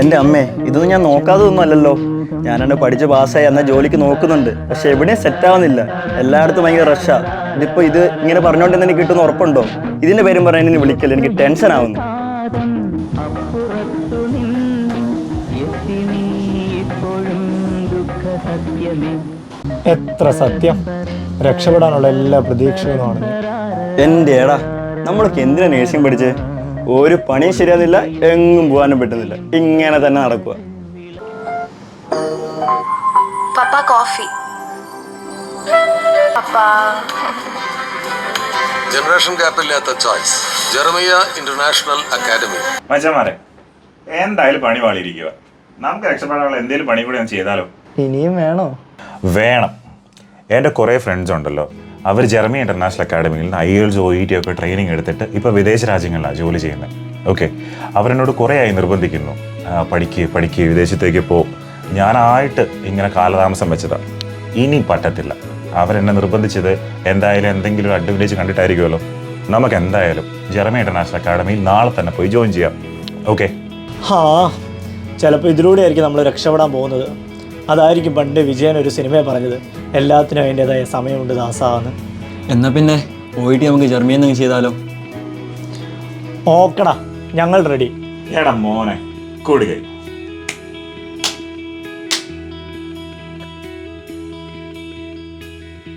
എന്റെ അമ്മേ ഇതൊന്നും ഞാൻ നോക്കാതെ ഒന്നും അല്ലല്ലോ. ഞാനാണ് പഠിച്ച് പാസ്സായി എന്ന ജോലിക്ക് നോക്കുന്നുണ്ട്. പക്ഷെ എവിടെയും സെറ്റ് ആവുന്നില്ല. എല്ലായിടത്തും ഭയങ്കര റഷാ ഇതിപ്പോ ഇത് ഇങ്ങനെ പറഞ്ഞോണ്ട് എനിക്ക് കിട്ടുന്ന ഉറപ്പുണ്ടോ? ഇതിന്റെ പേരും പറയാൻ എന്നെ വിളിക്കല്ല എനിക്ക് ടെൻഷൻ ആവുന്നു. ഇപ്പോഴും ദുഃഖ സത്യമേ എത്ര സത്യം? രക്ഷപ്പെടാനുള്ള എല്ലാ പ്രതീക്ഷകളുമാണ് എന്റെ ഏടാ നമ്മളൊക്കെ എന്തിനാ നേഴ്സിംഗ് പഠിച്ച്? ഒരു പണി ശരിയാകുന്നില്ല എങ്ങും പോകാനും പറ്റുന്നില്ല. ഇങ്ങനെ തന്നെ നടക്കുക. പപ്പ കോഫി ജനറേഷൻ ഗ്യാപ്പ് ഇല്ലാത്ത ചോയ്സ് ജെർമിയ ഇന്റർനാഷണൽ അക്കാദമി മച്ചന്മാരെ എന്തായാലും പണി പാളിയിരിക്കുക നമുക്ക് രക്ഷപ്പെടാനുള്ള എന്തെങ്കിലും പണി കൂടി ഞാൻ ചെയ്താലോ? ഇനിയും വേണോ? വേണം. എന്റെ കുറേ ഫ്രണ്ട്സ് ഉണ്ടല്ലോ. അവർ ജർമ്മനി ഇന്റർനാഷണൽ അക്കാഡമിയിൽ നിന്ന് IELTS O E T ഒക്കെ ട്രെയിനിങ് എടുത്തിട്ട് ഇപ്പോൾ വിദേശ രാജ്യങ്ങളിലാണ് ജോലി ചെയ്യുന്നത് ഓക്കെ അവരെന്നോട് കുറേ ആയി നിർബന്ധിക്കുന്നു പഠിക്കുക പഠിക്കുക വിദേശത്തേക്ക് പോ. ഞാനായിട്ട് ഇങ്ങനെ കാലതാമസം വെച്ചതാണ് ഇനി പറ്റത്തില്ല. അവരെന്നെ നിർബന്ധിച്ചത് എന്തായാലും എന്തെങ്കിലും ഒരു അഡ്വാന്റേജ് കണ്ടിട്ടായിരിക്കുമല്ലോ. നമുക്ക് എന്തായാലും ജർമ്മനി ഇന്റർനാഷണൽ അക്കാഡമിയിൽ നാളെ തന്നെ പോയി ജോയിൻ ചെയ്യാം. ഓക്കെ ഹാ ചിലപ്പോൾ ഇതിലൂടെ ആയിരിക്കും നമ്മൾ രക്ഷപ്പെടാൻ പോകുന്നത്. അതായിരിക്കും പണ്ട് വിജയൻ ഒരു സിനിമയെ പറഞ്ഞത്. എല്ലാത്തിനും അതിന്റെതായ സമയമുണ്ട് ദാസാന്ന്. എന്നാ പിന്നെ പോയിട്ട് നമുക്ക് ജർമ്മി നിന്ന് ചെയ്താലോ? ഓക്കടാ ഞങ്ങൾ റെഡി എടാ മോനെ കൊടുകൈ